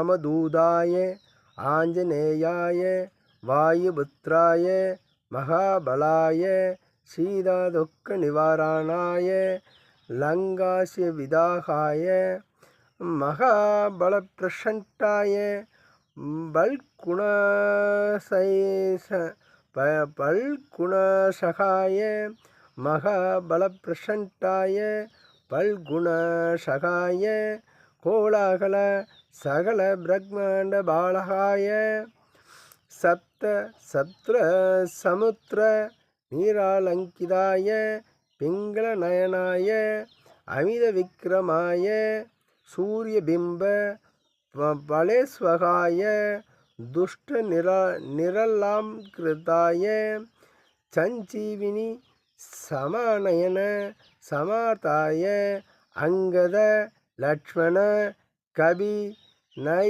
ராமதூதாய ஆஞ்சநேயாய வாயுபுத்திராய மகாபலாய சீதாதுக்க நிவாரணாய லங்காசிய விதாகாய மகாபல பிரசண்டாய பல்குணசைச ப பல்குணசகாய மகாபல பிரசண்டாய பல்குணசகாய கோலாகல சகல பிரக்மாண்ட பாலகாய சப்த சத்ர சமுத்திர நீராலங்கிதாய பிங்கள நயனாய அமித விக்ரமாய சூரியபிம்ப ப- பலேஸ்வகாய துஷ்ட நிரா நிரலாம் கிருதாய சஞ்சீவினி சமானயன சமாதாய அங்கத லக்ஷ்மண कभी नहीं